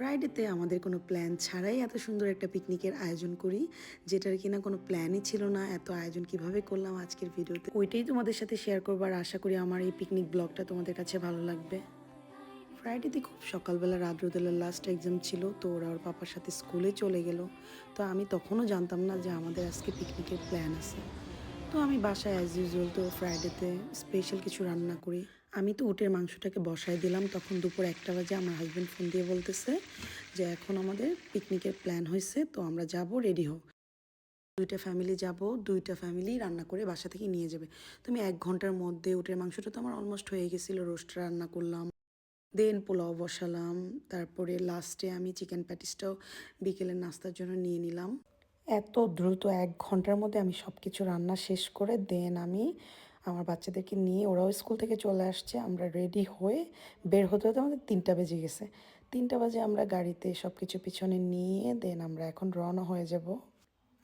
ফ্রাইডেতে আমাদের কোনো প্ল্যান ছাড়াই এত সুন্দর একটা পিকনিকের আয়োজন করি, যেটার কিনা কোনো প্ল্যানই ছিল না, এত আয়োজন কীভাবে করলাম আজকের ভিডিওতে ওইটাই তোমাদের সাথে শেয়ার করব আর আশা করি আমার এই পিকনিক ব্লগটা তোমাদের কাছে ভালো লাগবে। ফ্রাইডেতে খুব সকালবেলা রাদ্রুদেলার লাস্ট এক্সাম ছিল, তো ওরা ওর পাপার সাথে স্কুলে চলে গেল। তো আমি তখনও জানতাম না যে আমাদের আজকে পিকনিকের প্ল্যান আছে। তো আমি বাসায় অ্যাজ ইউজুয়াল তো ফ্রাইডেতে স্পেশাল কিছু রান্না করি। আমি তো উটের মাংসটাকে বসাই দিলাম, তখন দুপুর একটা বাজে আমার হাজব্যান্ড ফোন দিয়ে বলতেছে যে, এখন আমাদের পিকনিকের প্ল্যান হয়েছে তো আমরা যাব রেডি হও। দুইটা ফ্যামিলি যাব, দুইটা ফ্যামিলি রান্না করে বাসা থেকে নিয়ে যাবে। তুমি এক ঘণ্টার মধ্যে উটের মাংসটা তো আমার অলমোস্ট হয়ে গেছিল রোস্ট রান্না করলাম দেন পোলাও বসালাম, তারপরে লাস্টে আমি চিকেন প্যাটিসটাও বিকেলের নাস্তার জন্য নিয়ে নিলাম। এত দ্রুত এক ঘণ্টার মধ্যে আমি সব কিছু রান্না শেষ করে দেন আমি আমার বাচ্চাদেরকে নিয়ে ওরাও স্কুল থেকে চলে আসছে। আমরা রেডি হয়ে বের হতে হতে আমাদের তিনটা বেজে গেছে। তিনটা বাজে আমরা গাড়িতে সব কিছু পিছনে নিয়ে দেন আমরা এখন রওনা হয়ে যাব।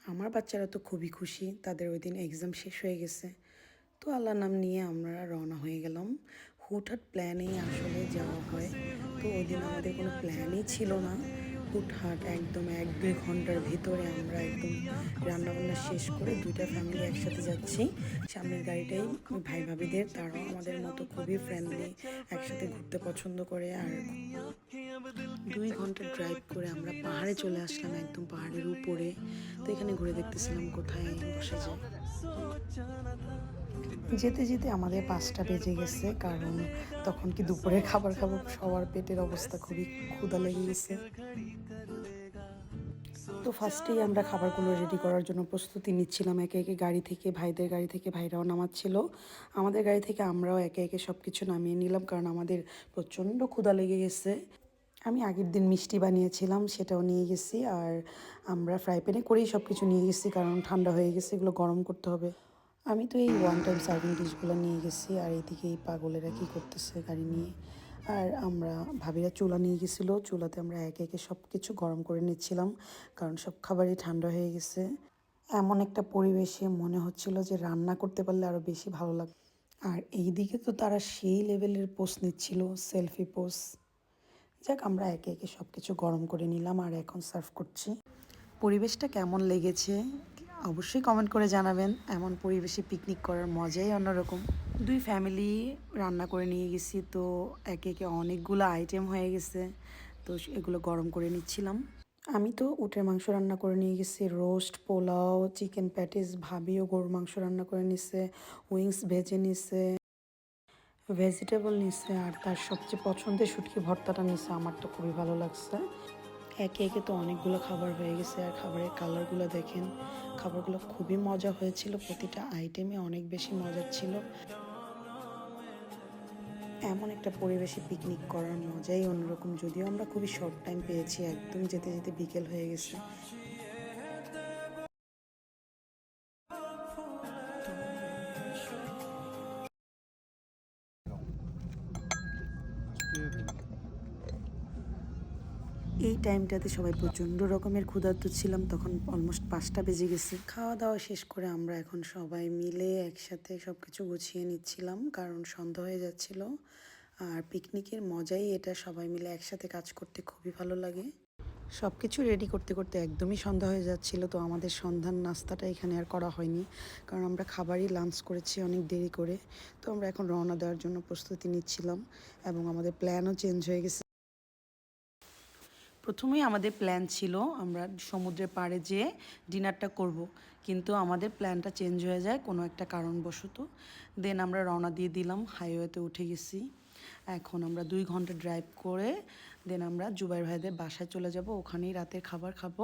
আমার বাচ্চারা তো খুবই খুশি, তাদের ওই দিন এক্সাম শেষ হয়ে গেছে। তো আল্লাহ নাম নিয়ে আমরা রওনা হয়ে গেলাম। হুটহাট প্ল্যানেই আসলে যাওয়া হয়। তো ওই দিন আমাদের কোনো প্ল্যানই ছিল না। হুটহাট একদম এক দুই ঘণ্টার ভিতরে আমরা একদম রান্নাবান্না শেষ করে দুইটা ফ্যামিলি একসাথে যাচ্ছি। সামনের গাড়িটাই ভাই ভাবিদের, তারাও আমাদের মতো খুবই ফ্রেন্ডলি একসাথে ঘুরতে পছন্দ করে। আর দুই ঘণ্টা ড্রাইভ করে আমরা পাহাড়ে চলে আসলাম একদম পাহাড়ের উপরে। তো এখানে ঘুরে দেখতেছিলাম কোথায় বসে যায়। যেতে যেতে আমাদের পাঁচটা বেজে গেছে, কারণ তখন কি দুপুরের খাবার খাব, সবার পেটের অবস্থা খুবই ক্ষুধা লেগে গেছে। তো ফার্স্টেই আমরা খাবারগুলো রেডি করার জন্য প্রস্তুতি নিচ্ছিলাম। একে একে গাড়ি থেকে, ভাইদের গাড়ি থেকে ভাইরাও নামাচ্ছিল। আমাদের গাড়ি থেকে আমরাও একে একে সব কিছু নামিয়ে নিলাম কারণ আমাদের প্রচণ্ড ক্ষুধা লেগে গেছে। আমি আগের দিন মিষ্টি বানিয়েছিলাম, সেটাও নিয়ে গেছি আর আমরা ফ্রাই প্যানে করেই সব কিছু নিয়ে গেছি কারণ ঠান্ডা হয়ে গেছে, এগুলো গরম করতে হবে। আমি তো এই ওয়ান টাইম সার্ভিং ডিশগুলো নিয়ে গেছি আর এইদিকে এই পাগলেরা কী করতেছে গাড়ি নিয়ে? আর আমরা ভাবিরা চুলা নিয়ে গেছিল। চুলাতে আমরা একে একে সব কিছু গরম করে নিচ্ছিলাম, কারণ সব খাবারই ঠান্ডা হয়ে গেছে। এমন একটা পরিবেশে মনে হচ্ছিল যে রান্না করতে পারলে আরও বেশি ভালো লাগবে আর এই দিকে তো তারা সেই লেভেলের পোস্ট নিচ্ছিল, সেলফি পোস্ট। যাক, আমরা একে একে সব কিছু গরম করে নিলাম আর এখন সার্ভ করছি। পরিবেশটা কেমন লেগেছে? অবশ্যই কমেন্ট করে জানাবেন। এমন পরিবেশে পিকনিক করার মজাই অন্যরকম। দুই ফ্যামিলি রান্না করে নিয়ে গেছি, তো একে একে অনেকগুলো আইটেম হয়ে গেছে, তো এগুলো গরম করে নিচ্ছিলাম। আমি তো উটের মাংস রান্না করে নিয়ে গেছি রোস্ট পোলাও চিকেন প্যাটিস ভাবিও গরুর মাংস রান্না করে নিছে উইংস ভেজে নিছে ভেজিটেবল নিছে, আর তার সবচেয়ে পছন্দের শুটকি ভর্তাটা নিছে, আমার তো খুবই ভালো লাগছে। একে একে তো অনেকগুলো খাবার হয়ে গেছে আর খাবারের কালারগুলো দেখেন। খাবারগুলো খুবই মজা হয়েছিল, প্রতিটা আইটেমে অনেক বেশি মজার ছিল। এমন একটা পরিবেশে পিকনিক করার মজাই অন্যরকম, যদিও আমরা খুবই শর্ট টাইম পেয়েছি, একদম যেতে যেতে বিকেল হয়ে গেছে। এই টাইমটাতে সবাই প্রচণ্ড রকমের ক্ষুধার্ত ছিলাম, তখন অলমোস্ট পাঁচটা বেজে গেছে। খাওয়া দাওয়া শেষ করে আমরা এখন সবাই মিলে একসাথে সব কিছু গুছিয়ে নিচ্ছিলাম, কারণ সন্ধ্যা হয়ে যাচ্ছিল। আর পিকনিকের মজাই এটা, সবাই মিলে একসাথে কাজ করতে খুবই ভালো লাগে। সব কিছু রেডি করতে করতে একদমই সন্ধ্যা হয়ে যাচ্ছিল, তো আমাদের সন্ধ্যার নাস্তাটা এখানে আর করা হয়নি, কারণ আমরা খাবারই লাঞ্চ করেছি অনেক দেরি করে। তো আমরা এখন রওনা দেওয়ার জন্য প্রস্তুতি নিচ্ছিলাম এবং আমাদের প্ল্যানও চেঞ্জ হয়ে গেছে। প্রথমেই আমাদের প্ল্যান ছিল আমরা সমুদ্রের পাড়ে যেয়ে ডিনারটা করব। কিন্তু আমাদের প্ল্যানটা চেঞ্জ হয়ে যায় কোনো একটা কারণবশত। দেন আমরা রওনা দিয়ে দিলাম হাইওয়েতে উঠে গেছি। এখন আমরা দুই ঘণ্টা ড্রাইভ করে দেন আমরা জুবাইর ভাইদের বাসায় চলে যাব, ওখানেই রাতের খাবার খাব।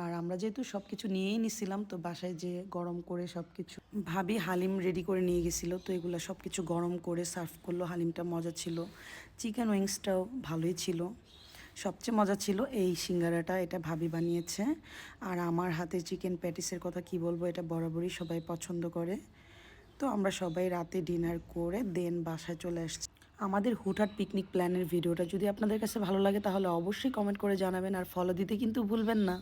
আর আমরা যেহেতু সব কিছু নিয়েই নিছিলাম, তো বাসায় যে গরম করে সব কিছু ভাবি হালিম রেডি করে নিয়ে গেছিল, তো এগুলো সব কিছু গরম করে সার্ভ করল, হালিমটা মজা ছিল। চিকেন উইংসটাও ভালোই ছিল। সবচেয়ে মজা ছিল এই সিঙ্গারাটা, এটা ভাবি বানিয়েছে। আর আমার হাতে চিকেন প্যাটিসের কথা কি বলব, এটা বরাবরই সবাই পছন্দ করে। তো আমরা সবাই রাতে ডিনার করে দেন বাসায় চলে আসছি। আমাদের হুটহাট পিকনিক প্ল্যানের ভিডিওটা যদি আপনাদের কাছে ভালো লাগে, তাহলে অবশ্যই কমেন্ট করে জানাবেন। আর ফলো দিতে কিন্তু ভুলবেন না।